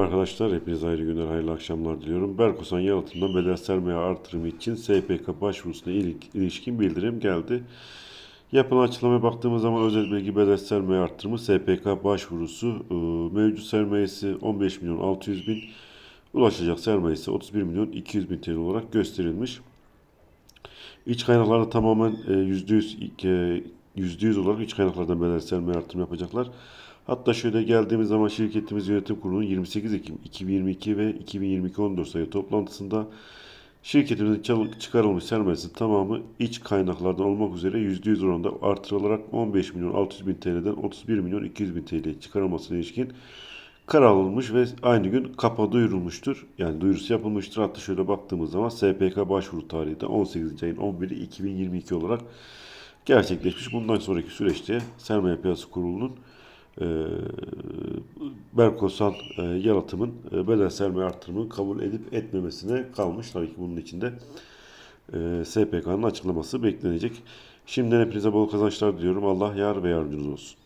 Merhaba arkadaşlar, hepinize hayırlı günler, hayırlı akşamlar diliyorum. Berkosan yalıtımdan bedel sermaye artırımı için SPK başvurusuna ilişkin bildirim geldi. Yapılan açıklamaya baktığımız zaman özel bilgi bedel sermaye artırımı SPK başvurusu e, mevcut sermayesi 15 milyon 600 bin, ulaşacak sermayesi 31 milyon 200 bin TL olarak gösterilmiş. İç kaynaklarda tamamen e, %100 e, %100 olarak iç kaynaklardan bedel sermaye artırımı yapacaklar. Hatta şöyle geldiğimiz zaman şirketimiz yönetim kurulunun 28 Ekim 2022 ve 2022 14 sayı toplantısında şirketimizin çıkarılmış sermayesi tamamı iç kaynaklardan olmak üzere %100 oranında artırılarak 15 milyon 600 bin TL'den 31 milyon 200 bin TL'ye çıkarılmasına ilişkin karar alınmış ve aynı gün kapa duyurulmuştur. Yani duyurusu yapılmıştır. Hatta şöyle baktığımız zaman SPK başvuru tarihi de 18. ayın 11'i 2022 olarak gerçekleşmiş. Bundan sonraki süreçte Sermaye Piyasası Kurulu'nun e, Berkosan e, yalıtımın e, bedel sermaye artırımını kabul edip etmemesine kalmış. Tabii ki bunun içinde e, SPK'nın açıklaması beklenecek. Şimdiden hepinize bol kazançlar diliyorum. Allah yar ve yardımcınız olsun.